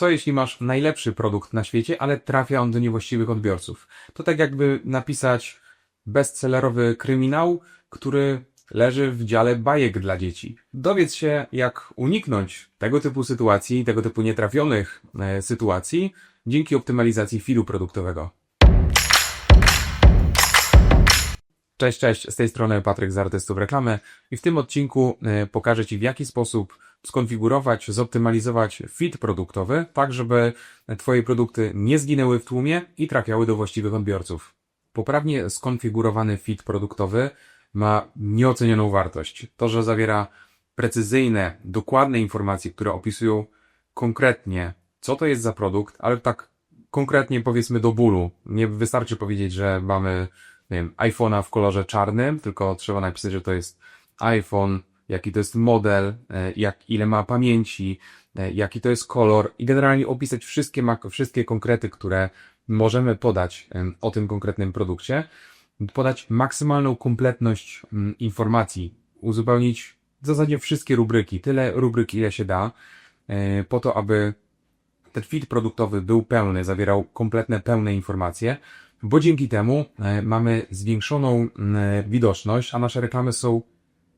Co jeśli masz najlepszy produkt na świecie, ale trafia on do niewłaściwych odbiorców? To tak jakby napisać bestsellerowy kryminał, który leży w dziale bajek dla dzieci. Dowiedz się, jak uniknąć tego typu sytuacji, tego typu nietrafionych e, sytuacji dzięki optymalizacji filu produktowego. Cześć, cześć, z tej strony Patryk z Artystów Reklamy i w tym odcinku e, pokażę Ci w jaki sposób skonfigurować, zoptymalizować feed produktowy, tak żeby Twoje produkty nie zginęły w tłumie i trafiały do właściwych odbiorców. Poprawnie skonfigurowany feed produktowy ma nieocenioną wartość. To, że zawiera precyzyjne, dokładne informacje, które opisują konkretnie, co to jest za produkt, ale tak konkretnie powiedzmy do bólu. Nie wystarczy powiedzieć, że mamy nie wiem, iPhone'a w kolorze czarnym, tylko trzeba napisać, że to jest iPhone, jaki to jest model, e, jak, ile ma pamięci, e, jaki to jest kolor i generalnie opisać wszystkie, wszystkie konkrety, które możemy podać o tym konkretnym produkcie, podać maksymalną kompletność informacji, uzupełnić w zasadzie wszystkie rubryki, tyle rubryk, ile się da, e, po to, aby ten feed produktowy był pełny, zawierał kompletne, pełne informacje, bo dzięki temu e, mamy zwiększoną m, widoczność, a nasze reklamy są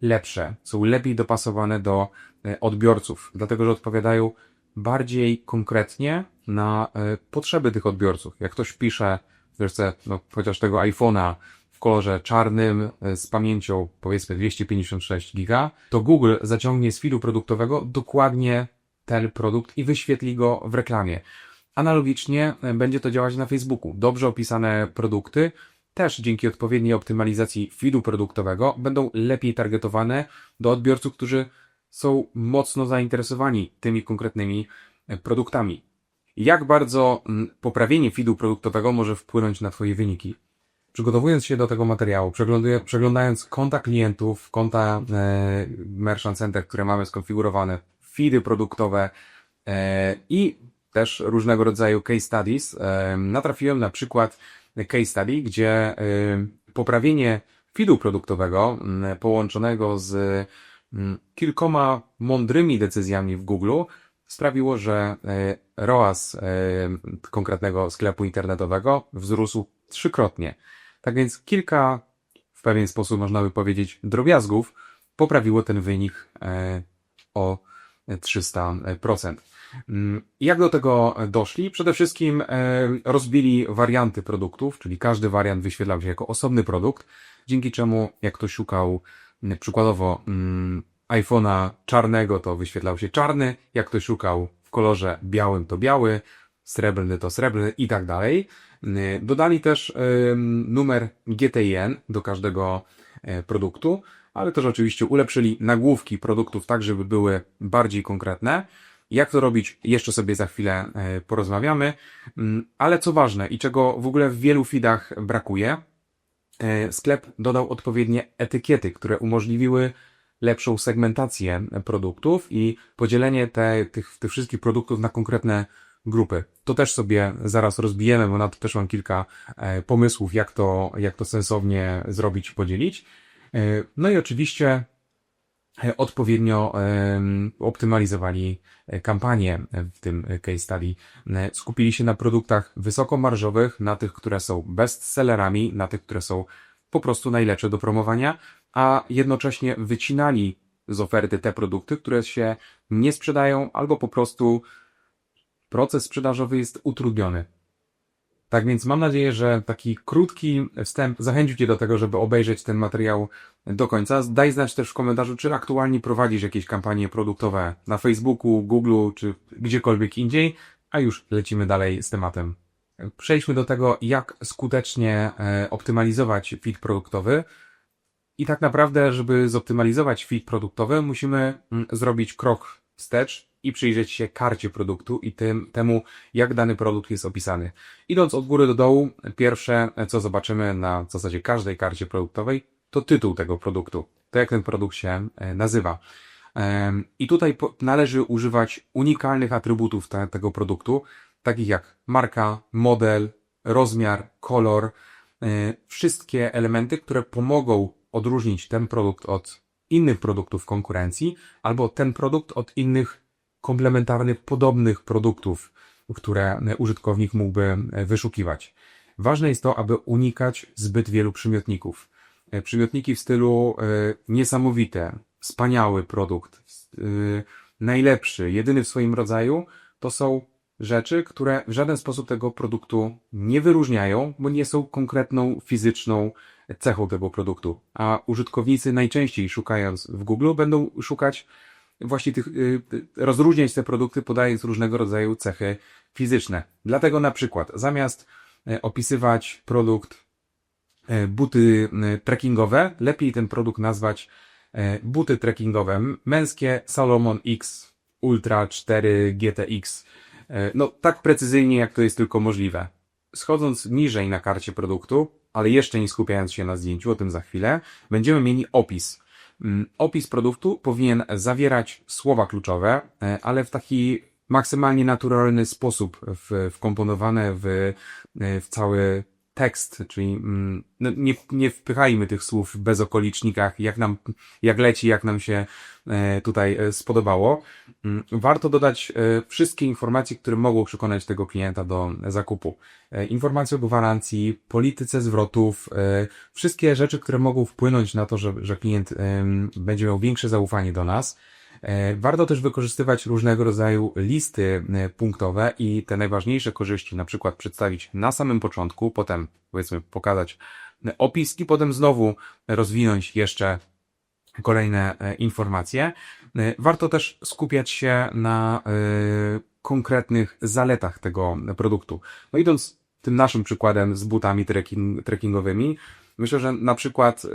lepsze, są lepiej dopasowane do e, odbiorców, dlatego że odpowiadają bardziej konkretnie na e, potrzeby tych odbiorców. Jak ktoś pisze, że chce no, chociaż tego iPhone'a w kolorze czarnym e, z pamięcią powiedzmy 256 giga, to Google zaciągnie z filu produktowego dokładnie ten produkt i wyświetli go w reklamie. Analogicznie e, będzie to działać na Facebooku. Dobrze opisane produkty też dzięki odpowiedniej optymalizacji feedu produktowego będą lepiej targetowane do odbiorców, którzy są mocno zainteresowani tymi konkretnymi e, produktami. Jak bardzo poprawienie feedu produktowego może wpłynąć na Twoje wyniki? Przygotowując się do tego materiału, przeglądając konta klientów, konta e, Merchant Center, które mamy skonfigurowane, feedy produktowe e, i też różnego rodzaju case studies, e, natrafiłem na przykład case study, gdzie e, poprawienie feedu produktowego połączonego z kilkoma mądrymi decyzjami w Google sprawiło, że e, ROAS konkretnego sklepu internetowego wzrósł trzykrotnie. Tak więc kilka, w pewien sposób można by powiedzieć, drobiazgów poprawiło ten wynik o 300%. Mm, Jak do tego doszli? Przede wszystkim e, rozbili warianty produktów, czyli każdy wariant wyświetlał się jako osobny produkt, dzięki czemu jak ktoś szukał m, przykładowo mm, iPhone'a czarnego, to wyświetlał się czarny, jak ktoś szukał w kolorze białym, to biały, srebrny to srebrny i tak dalej. Mm, Dodali też em, numer GTIN do każdego e, produktu, ale też oczywiście ulepszyli nagłówki produktów tak, żeby były bardziej konkretne. Jak to robić, jeszcze sobie za chwilę e, porozmawiamy. Mm, Ale co ważne i czego w ogóle w wielu feedach brakuje, e, sklep dodał odpowiednie etykiety, które umożliwiły lepszą segmentację produktów i podzielenie te, tych, tych wszystkich produktów na konkretne grupy. To też sobie zaraz rozbijemy, bo na to też mam kilka e, pomysłów, jak to, jak to sensownie zrobić i podzielić. E, No i oczywiście e, odpowiednio optymalizowali e, kampanię w tym case study. Skupili się na produktach wysokomarżowych, na tych, które są bestsellerami, na tych, które są po prostu najlepsze do promowania, a jednocześnie wycinali z oferty te produkty, które się nie sprzedają albo po prostu proces sprzedażowy jest utrudniony. Tak więc mam nadzieję, że taki krótki wstęp zachęcił Cię do tego, żeby obejrzeć ten materiał do końca. Daj znać też w komentarzu, czy aktualnie prowadzisz jakieś kampanie produktowe na Facebooku, Google czy gdziekolwiek indziej, a już lecimy dalej z tematem. Przejdźmy do tego, jak skutecznie e, optymalizować feed produktowy. I tak naprawdę, żeby zoptymalizować feed produktowy, musimy mm, zrobić krok wstecz i przyjrzeć się karcie produktu i tym, temu, jak dany produkt jest opisany. Idąc od góry do dołu, pierwsze, co zobaczymy na zasadzie każdej karcie produktowej, to tytuł tego produktu. To jak ten produkt się e, nazywa. I tutaj należy używać unikalnych atrybutów te, tego produktu, takich jak marka, model, rozmiar, kolor, e, wszystkie elementy, które pomogą odróżnić ten produkt od innych produktów konkurencji, albo ten produkt od innych komplementarny podobnych produktów, które użytkownik mógłby wyszukiwać. Ważne jest to, aby unikać zbyt wielu przymiotników. Przymiotniki w stylu e, niesamowite, wspaniały produkt, e, najlepszy, jedyny w swoim rodzaju, to są rzeczy, które w żaden sposób tego produktu nie wyróżniają, bo nie są konkretną fizyczną cechą tego produktu. A użytkownicy najczęściej szukając w Google będą szukać właśnie tych, y, rozróżniać te produkty podając różnego rodzaju cechy fizyczne. Dlatego na przykład zamiast e, opisywać produkt buty trekkingowe, lepiej ten produkt nazwać buty trekkingowe męskie Salomon X Ultra 4 GTX. No tak precyzyjnie jak to jest tylko możliwe. Schodząc niżej na karcie produktu, ale jeszcze nie skupiając się na zdjęciu, o tym za chwilę, będziemy mieli opis. Mm, opis produktu powinien zawierać słowa kluczowe, e, ale w taki maksymalnie naturalny sposób wkomponowane w, e, w cały tekst, czyli mm, no, nie, nie wpychajmy tych słów w bezokolicznikach, jak nam, jak leci, jak nam się e, tutaj e, spodobało. Mm, warto dodać e, wszystkie informacje, które mogą przekonać tego klienta do zakupu. Informacje o gwarancji, polityce zwrotów, wszystkie rzeczy, które mogą wpłynąć na to, że, że klient będzie miał większe zaufanie do nas. E, warto też wykorzystywać różnego rodzaju listy e, punktowe i te najważniejsze korzyści na przykład przedstawić na samym początku, potem powiedzmy pokazać opis i potem znowu rozwinąć jeszcze kolejne e, informacje. Warto też skupiać się na konkretnych zaletach tego produktu. No idąc tym naszym przykładem z butami trekking, trekkingowymi, myślę, że na przykład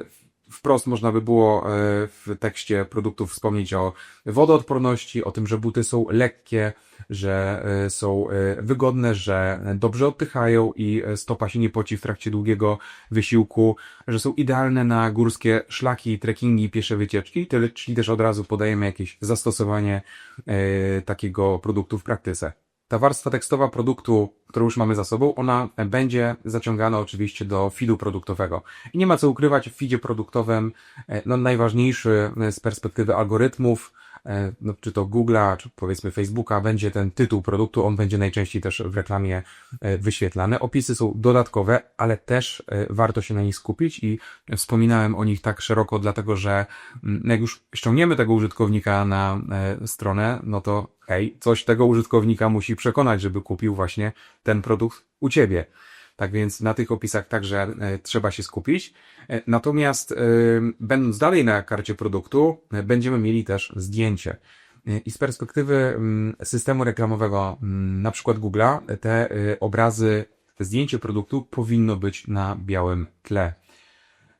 wprost można by było e, w tekście produktów wspomnieć o wodoodporności, o tym, że buty są lekkie, że e, są e, wygodne, że dobrze oddychają i stopa się nie poci w trakcie długiego wysiłku, że są idealne na górskie szlaki, trekkingi, piesze wycieczki, czyli też od razu podajemy jakieś zastosowanie takiego produktu w praktyce. Ta warstwa tekstowa produktu, którą już mamy za sobą, ona będzie zaciągana oczywiście do feedu produktowego. I nie ma co ukrywać, w feedzie produktowym e, no, najważniejszy z perspektywy algorytmów E, no, czy to Google'a, czy powiedzmy Facebooka, będzie ten tytuł produktu, on będzie najczęściej też w reklamie e, wyświetlany. Opisy są dodatkowe, ale też e, warto się na nich skupić i wspominałem o nich tak szeroko, dlatego że mm, jak już ściągniemy tego użytkownika na stronę, no to hej, coś tego użytkownika musi przekonać, żeby kupił właśnie ten produkt u Ciebie. Tak więc na tych opisach także e, trzeba się skupić. E, natomiast e, będąc dalej na karcie produktu, będziemy mieli też zdjęcie. I z perspektywy mm, systemu reklamowego, mm, na przykład Google'a, te obrazy, te zdjęcie produktu powinno być na białym tle.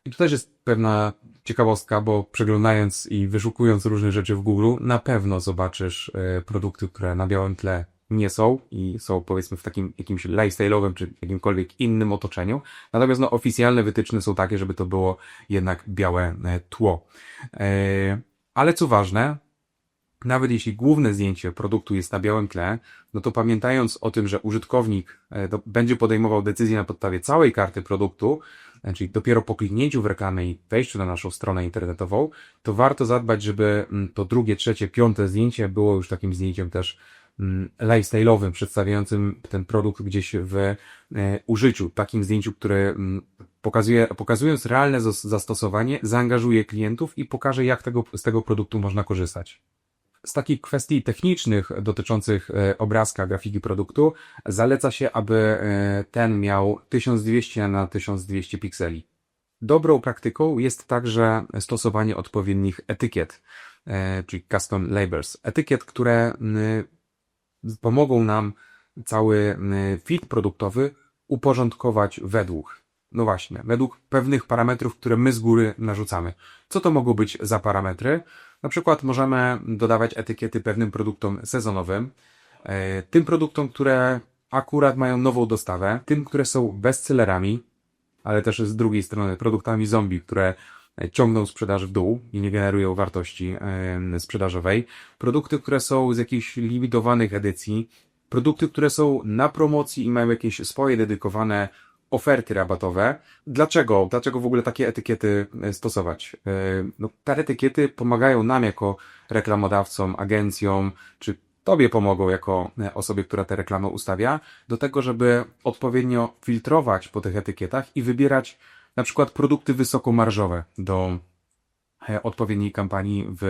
I tu też jest pewna ciekawostka, bo przeglądając i wyszukując różne rzeczy w Google, na pewno zobaczysz produkty, które na białym tle nie są i są powiedzmy w takim jakimś lifestyle'owym czy jakimkolwiek innym otoczeniu. Natomiast no, oficjalne wytyczne są takie, żeby to było jednak białe e, tło. E, ale co ważne, nawet jeśli główne zdjęcie produktu jest na białym tle, no to pamiętając o tym, że użytkownik e, będzie podejmował decyzję na podstawie całej karty produktu, czyli dopiero po kliknięciu w reklamę i wejściu na naszą stronę internetową, to warto zadbać, żeby mm, to drugie, trzecie, piąte zdjęcie było już takim zdjęciem też lifestyle'owym, przedstawiającym ten produkt gdzieś w e, użyciu, takim zdjęciu, które mm, pokazuje, pokazując realne zastosowanie, zaangażuje klientów i pokaże, jak tego, z tego produktu można korzystać. Z takich kwestii technicznych dotyczących e, obrazka, grafiki produktu, zaleca się, aby e, ten miał 1200 na 1200 pikseli. Dobrą praktyką jest także stosowanie odpowiednich etykiet, czyli custom labels. Etykiet, które pomogą nam cały fit produktowy uporządkować według, no właśnie, według pewnych parametrów, które my z góry narzucamy. Co to mogą być za parametry? Na przykład możemy dodawać etykiety pewnym produktom sezonowym, e, tym produktom, które akurat mają nową dostawę, tym, które są bestsellerami, ale też z drugiej strony produktami zombie, które ciągną sprzedaż w dół i nie generują wartości sprzedażowej. Produkty, które są z jakichś limitowanych edycji, produkty, które są na promocji i mają jakieś swoje dedykowane oferty rabatowe. Dlaczego? Dlaczego w ogóle takie etykiety e, stosować? E, no, te etykiety pomagają nam jako reklamodawcom, agencjom, czy Tobie pomogą jako e, osobie, która te reklamy ustawia, do tego, żeby odpowiednio filtrować po tych etykietach i wybierać na przykład produkty wysokomarżowe do e, odpowiedniej kampanii w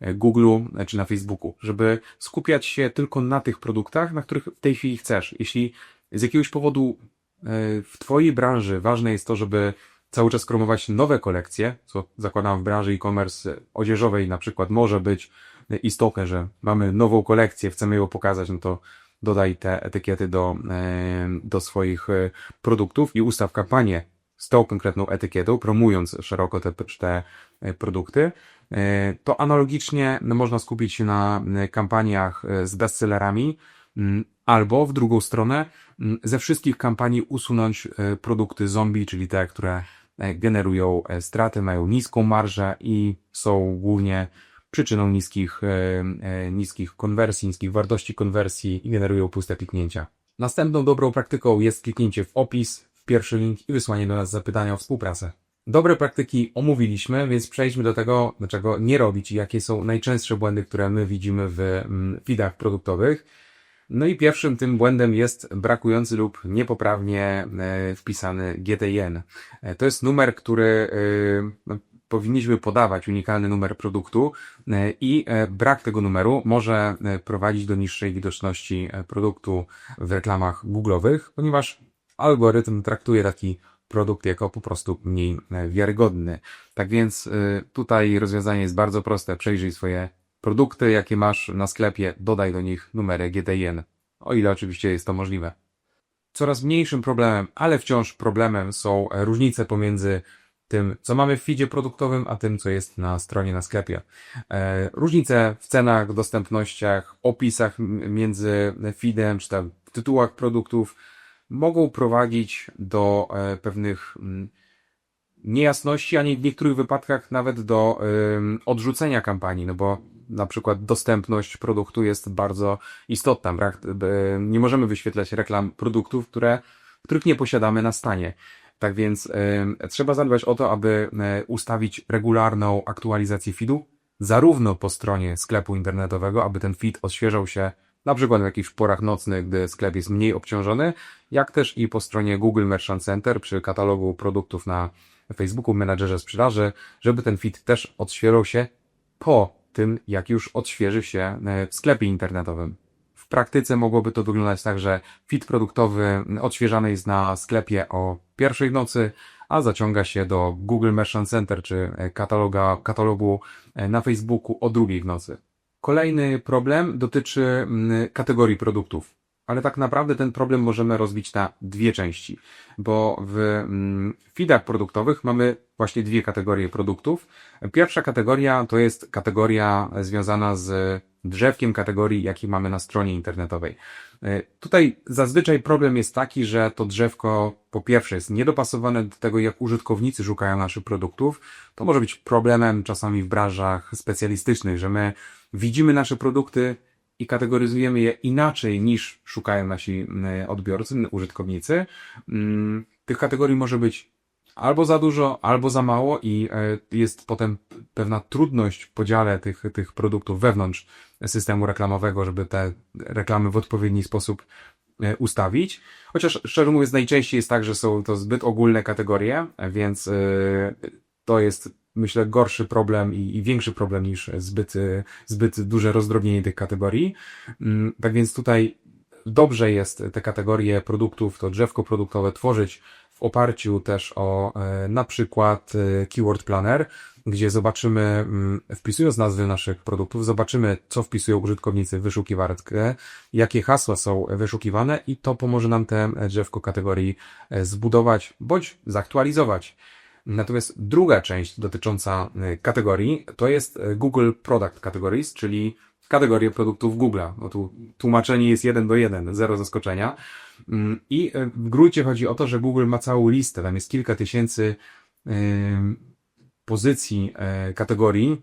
e, Google e, czy na Facebooku, żeby skupiać się tylko na tych produktach, na których w tej chwili chcesz. Jeśli z jakiegoś powodu w Twojej branży ważne jest to, żeby cały czas promować nowe kolekcje, co zakładam w branży e-commerce odzieżowej na przykład może być istotne, że mamy nową kolekcję, chcemy ją pokazać, no to dodaj te etykiety do, do swoich produktów i ustaw kampanię z tą konkretną etykietą, promując szeroko te, te e, produkty, e, to analogicznie można skupić się na e, kampaniach z bestsellerami, mm, albo w drugą stronę mm, ze wszystkich kampanii usunąć produkty zombie, czyli te, które generują straty, mają niską marżę i są głównie przyczyną niskich, niskich konwersji, niskich wartości konwersji i generują puste kliknięcia. Następną dobrą praktyką jest kliknięcie w opis, pierwszy link i wysłanie do nas zapytania o współpracę. Dobre praktyki omówiliśmy, więc przejdźmy do tego, dlaczego nie robić i jakie są najczęstsze błędy, które my widzimy w mm, feedach produktowych. No i pierwszym tym błędem jest brakujący lub niepoprawnie e, wpisany GTN. E, To jest numer, który e, no, powinniśmy podawać, unikalny numer produktu i brak tego numeru może prowadzić do niższej widoczności produktu w reklamach Google'owych, ponieważ algorytm traktuje taki produkt jako po prostu mniej e, wiarygodny. Tak więc e, tutaj rozwiązanie jest bardzo proste. Przejrzyj swoje produkty, jakie masz na sklepie, dodaj do nich numery GTN, o ile oczywiście jest to możliwe. Coraz mniejszym problemem, ale wciąż problemem są różnice pomiędzy tym, co mamy w feedzie produktowym, a tym, co jest na stronie, na sklepie. E, Różnice w cenach, dostępnościach, opisach między feedem, czy tam w tytułach produktów mogą prowadzić do e, pewnych mm, niejasności, a nie w niektórych wypadkach nawet do odrzucenia kampanii, no bo na przykład dostępność produktu jest bardzo istotna. Y, nie możemy wyświetlać reklam produktów, które, których nie posiadamy na stanie. Tak więc trzeba zadbać o to, aby y, ustawić regularną aktualizację feedu, zarówno po stronie sklepu internetowego, aby ten feed odświeżał się na przykład w jakichś porach nocnych, gdy sklep jest mniej obciążony, jak też i po stronie Google Merchant Center przy katalogu produktów na Facebooku, menadżerze sprzedaży, żeby ten feed też odświeżał się po tym, jak już odświeży się e, w sklepie internetowym. W praktyce mogłoby to wyglądać tak, że feed produktowy odświeżany jest na sklepie o pierwszej nocy, a zaciąga się do Google Merchant Center czy kataloga, katalogu e, na Facebooku o drugiej w nocy. Kolejny problem dotyczy mm, kategorii produktów. Ale tak naprawdę ten problem możemy rozbić na dwie części, bo w mm, feedach produktowych mamy właśnie dwie kategorie produktów. Pierwsza kategoria to jest kategoria związana z drzewkiem kategorii, jaki mamy na stronie internetowej. E, Tutaj zazwyczaj problem jest taki, że to drzewko po pierwsze jest niedopasowane do tego, jak użytkownicy szukają naszych produktów. To może być problemem czasami w branżach specjalistycznych, że my widzimy nasze produkty i kategoryzujemy je inaczej niż szukają nasi odbiorcy, użytkownicy. Mm, Tych kategorii może być albo za dużo, albo za mało i e, jest potem pewna trudność w podziale tych, tych produktów wewnątrz systemu reklamowego, żeby te reklamy w odpowiedni sposób e, ustawić. Chociaż szczerze mówiąc, najczęściej jest tak, że są to zbyt ogólne kategorie, więc e, to jest myślę gorszy problem i, i większy problem niż zbyt, e, zbyt duże rozdrobnienie tych kategorii. Mm, Tak więc tutaj dobrze jest te kategorie produktów, to drzewko produktowe tworzyć w oparciu też o e, na przykład e, Keyword Planner, gdzie zobaczymy, mm, wpisując nazwy naszych produktów, zobaczymy, co wpisują użytkownicy w wyszukiwarkę, jakie hasła są wyszukiwane i to pomoże nam te drzewko kategorii e, zbudować bądź zaktualizować. Natomiast druga część dotycząca e, kategorii to jest e, Google Product Categories, czyli kategorie produktów Google'a. No tu tłumaczenie jest jeden do jeden, zero zaskoczenia. Mm, I e, w gruncie chodzi o to, że Google ma całą listę, tam jest kilka tysięcy pozycji kategorii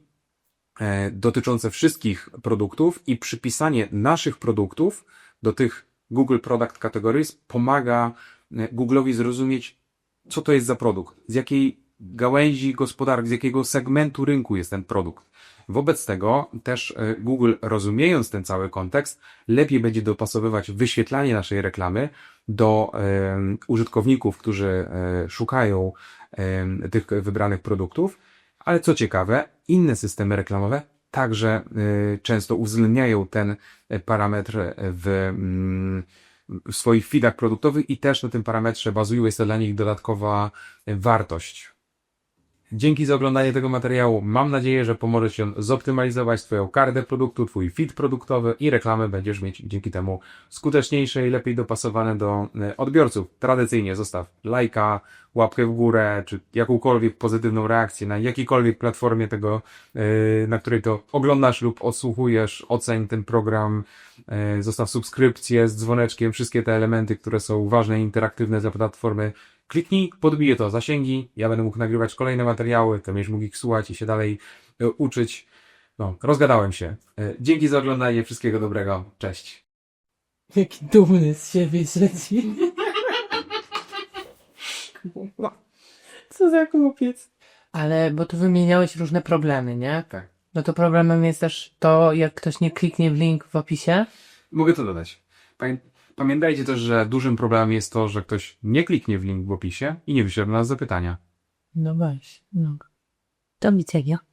dotyczące wszystkich produktów i przypisanie naszych produktów do tych Google Product Categories pomaga Google'owi zrozumieć, co to jest za produkt, z jakiej gałęzi gospodarki, z jakiego segmentu rynku jest ten produkt. Wobec tego też e, Google, rozumiejąc ten cały kontekst, lepiej będzie dopasowywać wyświetlanie naszej reklamy do użytkowników, którzy e, szukają tych wybranych produktów. Ale co ciekawe, inne systemy reklamowe także e, często uwzględniają ten parametr w, mm, w swoich feedach produktowych i też na tym parametrze bazują. Jest to dla nich dodatkowa wartość. Dzięki za oglądanie tego materiału. Mam nadzieję, że pomoże Ci on zoptymalizować Twoją kartę produktu, Twój feed produktowy i reklamy będziesz mieć dzięki temu skuteczniejsze i lepiej dopasowane do e, odbiorców. Tradycyjnie zostaw lajka, łapkę w górę, czy jakąkolwiek pozytywną reakcję na jakiejkolwiek platformie tego, e, na której to oglądasz lub odsłuchujesz. Oceń ten program, e, zostaw subskrypcję z dzwoneczkiem, wszystkie te elementy, które są ważne i interaktywne dla platformy. Kliknij, podbije to zasięgi, ja będę mógł nagrywać kolejne materiały, to będziesz mógł ich słuchać i się dalej e, uczyć. No, rozgadałem się. E, Dzięki za oglądanie, wszystkiego dobrego, cześć. Jaki dumny z siebie siedzi. Co za chłopiec. Ale, bo tu wymieniałeś różne problemy, nie? Tak. No to problemem jest też to, jak ktoś nie kliknie w link w opisie. Mogę to dodać. Pamię- Pamiętajcie też, że dużym problemem jest to, że ktoś nie kliknie w link w opisie i nie wyśle do nas zapytania. No właśnie, no. Do widzenia.